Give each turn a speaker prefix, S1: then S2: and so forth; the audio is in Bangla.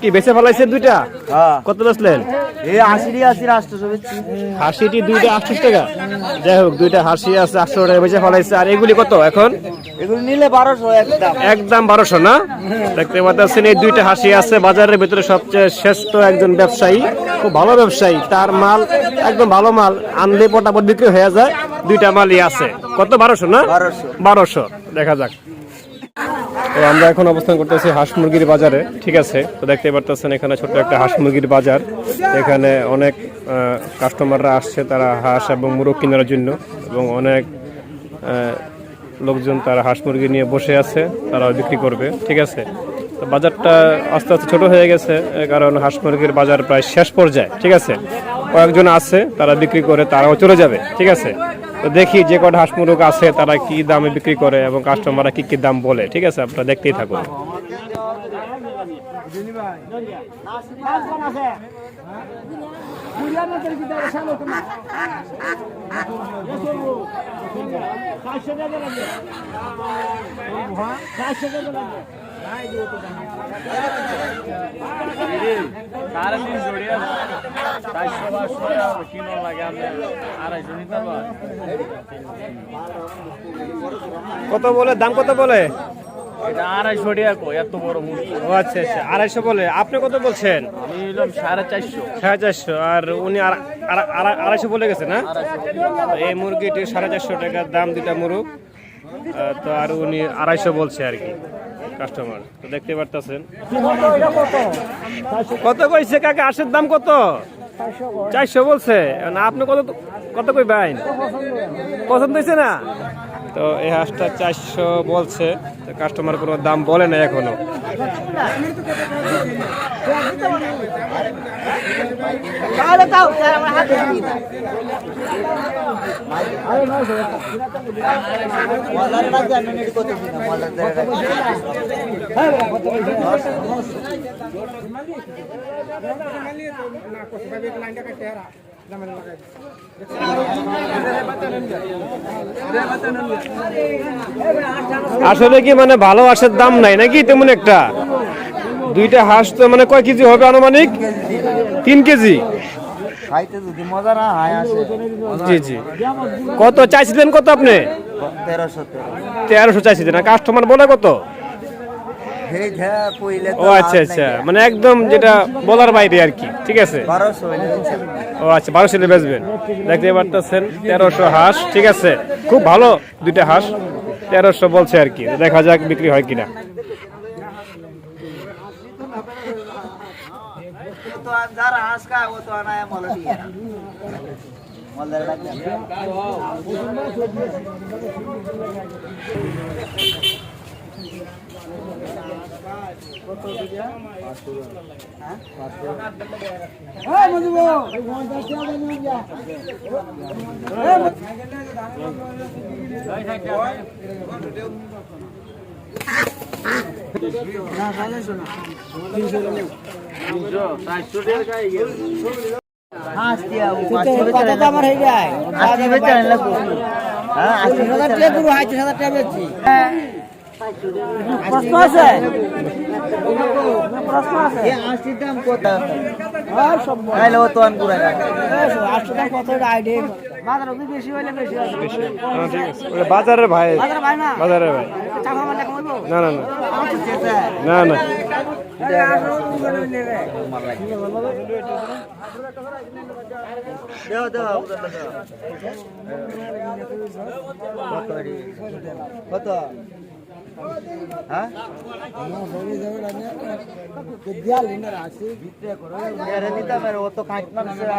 S1: কি ফেলাইছে দুইটা?
S2: হ্যাঁ।
S1: কত বেচলেন? হাসিটি দুইটা আটশো টাকা। যাই হোক দুইটা হাসি আছে আটশো টাকা বেচে ফেলাইছে। আর এগুলি কত এখন?
S2: এগুলো নিলে বারোশো একদম
S1: একদম বারোশো না? দেখতে পাচ্ছেন এই দুইটা হাসি আছে। বাজারের ভিতরে সবচেয়ে শ্রেষ্ঠ একজন ব্যবসায়ী খুব ভালো ব্যবসায়ী। তার মাল একদম ভালো মাল আনলে পটাপট বিক্রি হয়ে যায়। দুইটা মালই আছে। কত? বারোশো না?
S2: বারোশো।
S1: দেখা যাক। তো আমরা এখন অবস্থান করতেছি হাঁস মুরগির বাজারে, ঠিক আছে? তো দেখতে পারতেছেন এখানে ছোট্ট একটা হাঁস মুরগির বাজার। এখানে অনেক কাস্টমাররা আসছে তারা হাঁস এবং মুরগ কেনার জন্য এবং অনেক লোকজন তারা হাঁস মুরগি নিয়ে বসে আছে তারা বিক্রি করবে, ঠিক আছে? তো বাজারটা আস্তে আস্তে ছোট হয়ে গেছে কারণ হাঁস মুরগির বাজার প্রায় শেষ পর্যায়ে, ঠিক আছে? কয়েকজন আছে, তারা বিক্রি করে তারাও চলে যাবে, ঠিক আছে? দেখি যে কটা হাঁস মুরগ আছে, তারা কি দামে বিক্রি করে এবং কাস্টমাররা কি কি দাম বলে, ঠিক আছে? আপনারা দেখতেই থাকুন। কত বলে? দাম কত বলে?
S3: আড়াইশো টাকা কই এত বড় মুরগি
S1: ও আচ্ছা আচ্ছা আড়াইশো বলে। আপনি কত বলছেন?
S3: আমি নিলাম সাড়ে চারশো
S1: সাড়ে চারশো আর উনি আড়াইশো বলে গেছে না? এই মুরগিটি সাড়ে চারশো টাকার দাম দুটা মুরগ তো আর উনি আড়াইশো বলছে আর কি। কাস্টমার তো দেখতে পারতেছেন। কত কইছে কাকে? আশের দাম কত? চারশো বলছে। না আপনি কত কত কই বাইন পছন্দ হয়েছে না? তো এই হাঁসটা চারশো বলছে। তো কাস্টমার কোনো দাম বলে না এখনও।
S2: মলারটা জানেন এটি কত কিনা মলার
S1: আসলে কি মানে ভালো হাঁসের দাম নাই নাকি তেমন একটা? দুইটা হাঁস তো মানে কয় কেজি হবে আনুমানিক? তিন কেজি? জি জি। কত চাইছিলেন কত আপনি?
S2: তেরোশো
S1: চাইছিলেন। কাস্টমার বলে কত? ও আচ্ছা আচ্ছা। মানে একদম যেটা বলার বাইরে আর কি ঠিক আছে। ও আচ্ছা বারোশো বেচবেন। দেখতে পারতেছেন তেরোশো হাঁস ঠিক আছে? খুব ভালো দুইটা হাঁস তেরোশো বলছে আর কি দেখা যাক বিক্রি হয় কিনা।
S2: তো আর যারা হাঁস খায় ও তো আনায় মলা দিয়ে মলার ডাকে হাঁস দিয়া ও আশি হয়ে আশি হ্যাঁ আশি হাজার টাকা গুরু হাইতে হাজার টাকা বেচছি। প্রশ্ন আছে প্রশ্ন আছে আশির দাম কত ও তো আনগুড়া আশির দাম কত আইডিয়া
S1: বাজারের ভাই
S2: বাজার ভাই না
S1: বাজারের ভাই
S2: কমাইবো
S1: না না না
S2: আচ্ছা
S1: না না
S2: দেও দেও কত হ্যাঁ? এরে দিতে পারে ও তো কাঁচ মানুষে না